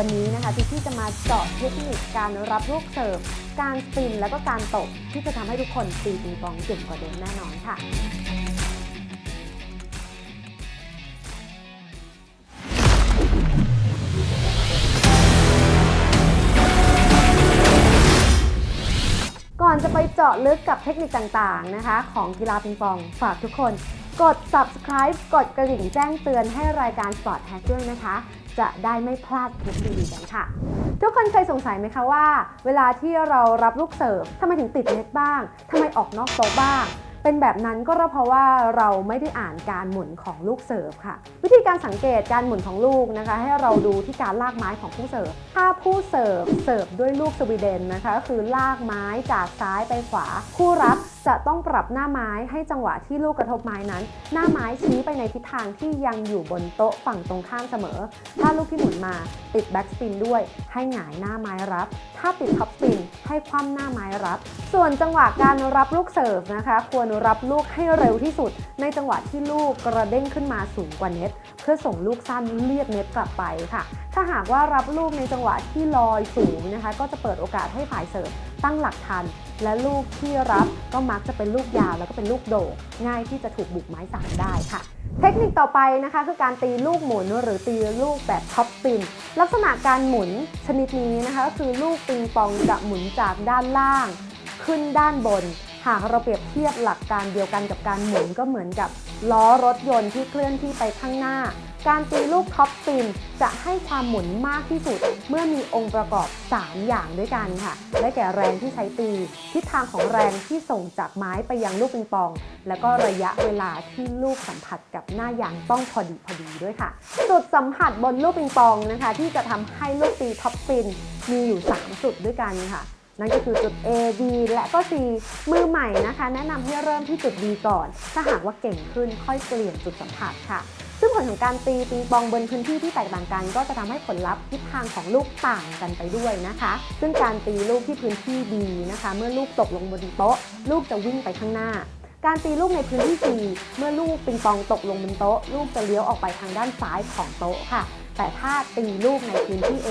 วันนี้นะคะที่ที่จะมาเจาะเทคนิคการรับลูกเสิร์ฟ การสปินแล้วก็การตบที่จะทำให้ทุกคนตีปิงปองเก่งกว่าเดิมแน่นอนค่ะก่อนจะไปเจาะลึกกับเทคนิคต่างๆนะคะ ของกีฬาปิงปองฝากทุกคน กด subscribe กดกระดิ่งแจ้งเตือนให้รายการ Sport Hack ด้วยนะคะ จะได้ไม่พลาดคลิปดีๆกันค่ะ ทุกคนเคยสงสัยไหมคะว่า เวลาที่เรารับลูกเสิร์ฟทำไมถึงติดเน็ตบ้างทำไมออกนอกโต๊ะบ้าง เป็นแบบนั้นก็เพราะว่าเราไม่ได้อ่านการหมุนของลูกเสิร์ฟค่ะ วิธีการสังเกตการหมุนของลูกนะคะ ให้เราดูที่การลากไม้ของผู้เสิร์ฟ ถ้าผู้เสิร์ฟเสิร์ฟด้วยลูกสวีเดนนะคะก็คือลากไม้จากซ้ายไปขวา ผู้รับจะต้องปรับหน้าไม้ให้จังหวะที่ลูกกระทบไม้นั้น หน้าไม้ชี้ไปในทิศทางที่ยังอยู่บนโต๊ะฝั่งตรงข้ามเสมอ ถ้าลูกที่หมุนมาติดแบ็กสปินด้วย ให้หงายหน้าไม้รับ ถ้าติดท็อปสปินให้คว่ำหน้าไม้รับ ส่วนจังหวะการรับลูกเสิร์ฟนะคะ ควรรับลูกให้เร็วที่สุด ในจังหวะที่ลูกกระเด้งขึ้นมาสูงกว่าเน็ต เพื่อส่งลูกสั้นเลียดเน็ตกลับไปค่ะ ถ้าหากว่ารับลูกในจังหวะที่ลอยสูงนะคะ ก็จะเปิดโอกาสให้ฝ่ายเสิร์ฟตั้งหลักทัน และลูกที่รับก็มักจะเป็นลูกยาวแล้วก็เป็นลูกโด่งง่ายที่จะถูกบุกไม้สามได้ค่ะเทคนิคต่อไปนะคะคือการตีลูกหมุนหรือตีลูกแบบท็อปปิน ลักษณะการหมุนชนิดนี้นะคะก็คือลูกปิงปองจะหมุนจากด้านล่าง ขึ้นด้านบน หากเราเปรียบเทียบหลักการเดียวกันกับการหมุนก็เหมือนกับล้อรถยนต์ที่เคลื่อนที่ไปข้างหน้า การตีลูกท็อปสปินจะให้ความหมุนมากที่สุด เมื่อมีองค์ประกอบ 3 อย่างด้วยกันค่ะ ได้แก่แรงที่ใช้ตี ทิศทางของแรงที่ส่งจากไม้ไปยังลูกปิงปอง แล้วก็ระยะเวลาที่ลูกสัมผัสกับหน้ายางต้องพอดีพอดีด้วยค่ะ จุดสัมผัสบนลูกปิงปองนะคะ ที่จะทำให้ลูกตีท็อปสปินมีอยู่ 3 จุดด้วยกันค่ะ นั่นก็คือจุด A B และก็ C มือใหม่นะคะ แนะนำให้เริ่มที่จุด B ก่อน ถ้าหากว่าเก่งขึ้นค่อยเปลี่ยนจุดสัมผัสค่ะ ซึ่งผลของการตีปิงปองบนพื้นที่ที่แตกต่างกัน ก็จะทำให้ผลลัพธ์ทิศทางของลูกต่างกันไปด้วยนะคะ ซึ่งการตีลูกที่พื้นที่ B นะคะ เมื่อลูกตกลงบนโต๊ะ ลูกจะวิ่งไปข้างหน้าการตีลูกในพื้นที่ C เมื่อลูกปิงปองตกลงบนโต๊ะ ลูกจะเลี้ยวออกไปทางด้านซ้ายของโต๊ะค่ะ แต่ถ้าตีลูกในพื้นที่ A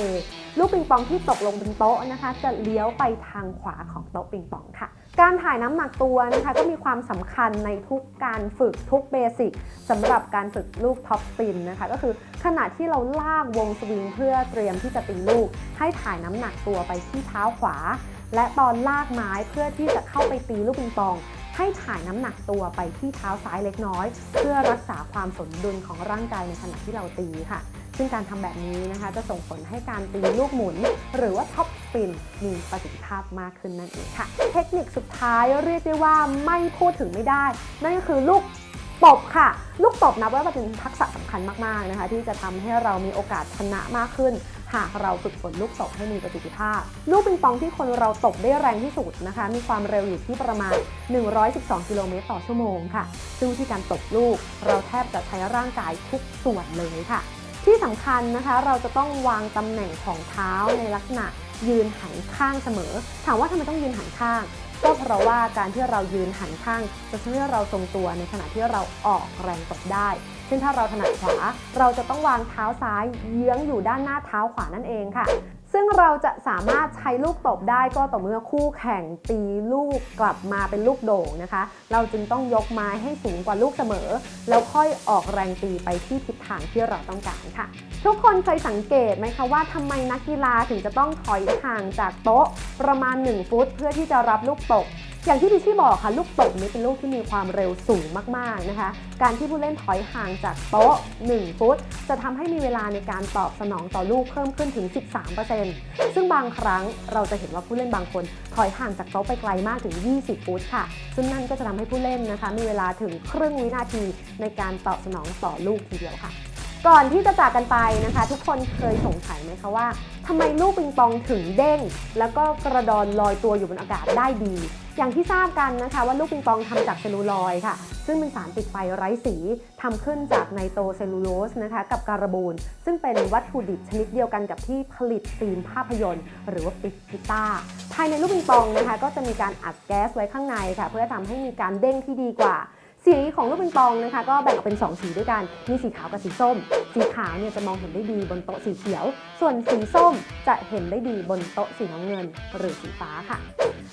ลูกปิงปองที่ตกลงบนโต๊ะนะคะ จะเลี้ยวไปทางขวาของโต๊ะปิงปองค่ะ การถ่ายน้ำหนักตัวนะคะ ก็มีความสำคัญในทุกการฝึกทุกเบสิกสำหรับการฝึกลูกท็อปสปินนะคะ ก็คือขณะที่เราลากวงสวิงเพื่อเตรียมที่จะตีลูก ให้ถ่ายน้ำหนักตัวไปที่เท้าขวา และตอนลากไม้เพื่อที่จะเข้าไปตีลูกปิงปองให้ถ่ายน้ำหนักตัวไปที่เท้าซ้ายเล็กน้อย เพื่อรักษาความสมดุลของร่างกายในขณะที่เราตีค่ะ ซึ่งการทำแบบนี้นะคะจะส่งผลให้การตีลูกหมุน หรือว่าท็อปสปินมีประสิทธิภาพมากขึ้นนั่นเองค่ะ เทคนิคสุดท้ายเรียกได้ว่าไม่พูดถึงไม่ได้ นั่นก็คือลูกตบค่ะ ลูกตบนับว่าเป็นทักษะสำคัญมากๆนะคะ ที่จะทำให้เรามีโอกาสชนะมากขึ้น หากเราฝึกฝนลูกตบให้มีประสิทธิภาพ ลูกปิงปองที่คนเราตบได้แรงที่สุดนะคะ มีความเร็วอยู่ที่ประมาณ 112 กิโลเมตรต่อชั่วโมงค่ะ ซึ่งวิธีการตบลูกเราแทบจะใช้ร่างกายทุกส่วนเลยค่ะ ที่สำคัญนะคะเราจะต้องวางตำแหน่งของเท้าในลักษณะยืนหันข้างเสมอ ถามว่าทำไมต้องยืนหันข้าง ก็เพราะว่าการที่เรายืนหันข้าง จะช่วยให้เราทรงตัวในขณะที่เราออกแรงตบได้ เช่นถ้าเราถนัดขวา เราจะต้องวางเท้าซ้ายเยื้องอยู่ด้านหน้าเท้าขวานั่นเองค่ะ ซึ่งเราจะสามารถใช้ลูกตบได้ก็ต่อเมื่อคู่แข่งตีลูกกลับมาเป็นลูกโด่งนะคะ เราจึงต้องยกไม้ให้สูงกว่าลูกเสมอ แล้วค่อยออกแรงตีไปที่ทิศทางที่เราต้องการค่ะ ทุกคนเคยสังเกตไหมคะว่าทำไมนักกีฬาถึงจะต้องถอยห่างจากโต๊ะประมาณ 1 ฟุต เพื่อที่จะรับลูกตบ อย่างที่ดิชี่บอกค่ะลูกตบนี้เป็นลูกที่มีความเร็วสูงมากๆนะคะ การที่ผู้เล่นถอยห่างจากโต๊ะ 1 ฟุต จะทำให้มีเวลาในการตอบสนองต่อลูกเพิ่มขึ้นถึง 13%ซึ่งบางครั้งเราจะเห็นว่าผู้เล่นบางคน ถอยห่างจากโต๊ะไปไกลมากถึง 20 ฟุตค่ะ ซึ่งนั่นก็จะทำให้ผู้เล่นนะคะ มีเวลาถึงครึ่งวินาทีในการตอบสนองต่อลูกทีเดียวค่ะ ก่อนที่จะจากกันไปนะคะ ทุกคนเคยสงสัยไหมคะว่าทำไมลูกปิงปองถึงเด้ง แล้วก็กระดอนลอยตัวอยู่บนอากาศได้ดี อย่างที่ทราบกันนะคะ ว่าลูกปิงปองทำจากเซลลูลอยค่ะ ซึ่งเป็นสารติดไฟไร้สีทำขึ้นจากไนโตรเซลลูโลสนะคะ กับการบูนซึ่งเป็นวัตถุดิบชนิดเดียวกันกับที่ผลิตฟิล์มภาพยนตร์ หรือว่าปิดพิต้าภายในลูกปิงปองนะคะ ก็จะมีการอัดแก๊สไว้ข้างในค่ะ เพื่อทำให้มีการเด้งที่ดีกว่า สีของลูกปิงปองนะคะ ก็แบ่งออกเป็น 2 สีด้วยกัน มีสีขาวกับสีส้ม สีขาวเนี่ยจะมองเห็นได้ดีบนโต๊ะสีเขียว ส่วนสีส้มจะเห็นได้ดีบนโต๊ะสีน้ำเงิน หรือสีฟ้าค่ะ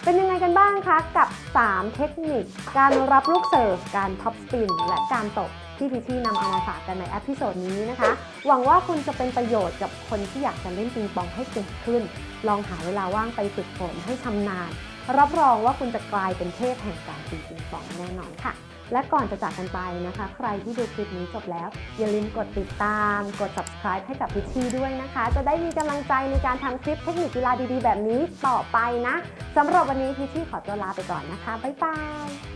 เป็นยังไงกันบ้างคะ กับ 3 เทคนิค การรับลูกเสิร์ฟ การท็อปสปิน และการตบที่พิชี่นำเอามาฝากกันในเอพิโซดนี้นะคะ หวังว่าคุณจะเป็นประโยชน์กับคนที่อยากจะเล่นปิงปองให้เก่งขึ้น ลองหาเวลาว่างไปฝึกฝนให้ชำนาญ รับรองว่าคุณจะกลายเป็นเทพแห่งการตีปิงปองแน่นอนค่ะ และก่อนจะจากกันไปนะคะ ใครที่ดูคลิปนี้จบแล้ว อย่าลืมกดติดตาม กด subscribe ให้กับพิชชี่ด้วยนะคะ จะได้มีกำลังใจในการทำคลิปเทคนิคกีฬาดีๆ แบบนี้ต่อไปนะสำหรับวันนี้พิชชี่ขอตัวลาไปก่อนนะคะ บ๊ายบาย